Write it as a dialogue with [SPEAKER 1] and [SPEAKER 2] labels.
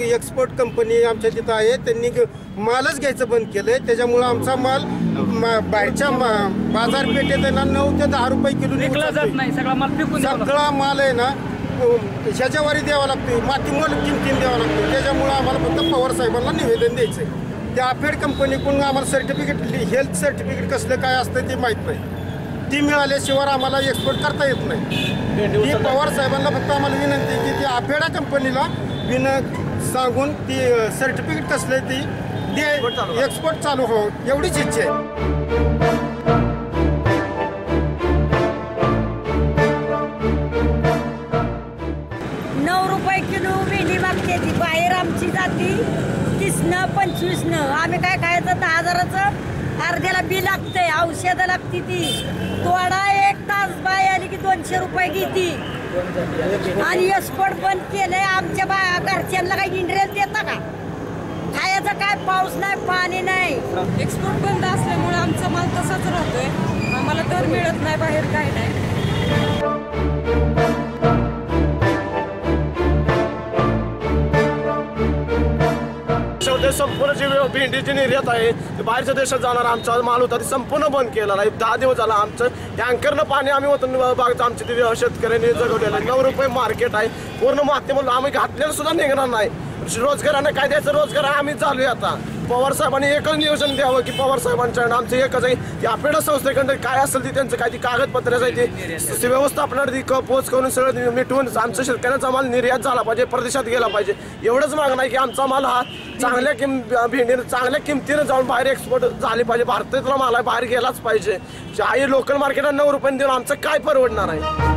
[SPEAKER 1] Export company आमच्या तिथं आहे. त्यांनी मालच घ्यायचं बंद केलंय. त्याच्यामुळं आमचा माल म- बाहेरच्या मा- बाजारपेठेत आहे ना नऊ ते दहा रुपये किलो
[SPEAKER 2] विकला जात नाही. सगळा माल फेकून द्यावा लागतो.
[SPEAKER 1] सगळा माल आहे ना अं, ह्याच्यावारी द्यावा लागतो माती मोल किमतीने द्यावा लागतो त्याच्यामुळं आम्हाला फक्त पवार साहेबांना निवेदन द्यायचं आहे त्या अफेड कंपनीकडून आम्हाला सर्टिफिकेट हेल्थ सर्टिफिकेट कसलं काय असतं ते माहीत नाही. ती मिळाल्याशिवाय आम्हाला एक्सपोर्ट करता येत नाही. पवार साहेबांना फक्त आम्हाला विनंती आहे की ती अफेडा कंपनीला विन सांगून ती सर्टिफिकेट कसलं ती दे एक्सपोर्ट चालू हो एवढीच इच्छा आहे.
[SPEAKER 3] नऊ रुपये किलो भेंडी मागते ती बाहेर आमची जाती तीसनं पंचवीसनं. आम्ही काय खायचं? दहा हजाराचं? अर्ध्याला बी लागतंय औषधं लागती ती. तोडा दोनशे रुपये घेती. आणि एक्सपोर्ट बंद केलंय आमच्या बा घरच्यांना काही इंटरेस्ट देता का? खायचं काय पाऊस नाही पाणी नाही.
[SPEAKER 4] एक्सपोर्ट बंद असल्यामुळे आमचा माल तसाच राहतोय. आम्हाला दर मिळत नाही बाहेर काय नाही.
[SPEAKER 5] शेवटी संपूर्ण जी भेंडीची निर्यात आहे. ती बाहेरच्या देशात जाणार आमचा माल होता ती संपूर्ण बंद केला. आहे दहा दिवस झाला आमचं. टँकरनं पाणी आम्ही होतो बागचं आमची ती शेतकऱ्यांनी जगवलेलं आहे नऊ रुपये मार्केट आहे. पूर्ण माध्यम आम्ही घातलेलं सुद्धा निघणार नाही. रोजगारानं काय द्यायचं? रोजगार आम्ही चालू आहे आता. पवार साहेबांनी एकच नियोजन द्यावं की पवार साहेबांच्या आमचं एकच आहे. की आपल्या संस्थेकडे काय असेल ती त्यांचं काय ती कागदपत्र आहे ती. व्यवस्था व्यवस्थापनावर ती क- पोच करून सगळं मिटवून आमच्या शेतकऱ्यांचा माल निर्यात झाला पाहिजे परदेशात गेला पाहिजे. एवढंच मागणं आहे की आमचा माल हा चांगल्या किम भेंडीनं चांगल्या किमतीनं जाऊन बाहेर एक्सपोर्ट झाली पाहिजे. भारतातला माल आहे बाहेर गेलाच पाहिजे. आई लोकल मार्केटला नऊ रुपये देऊन आमचं काय परवडणार आहे?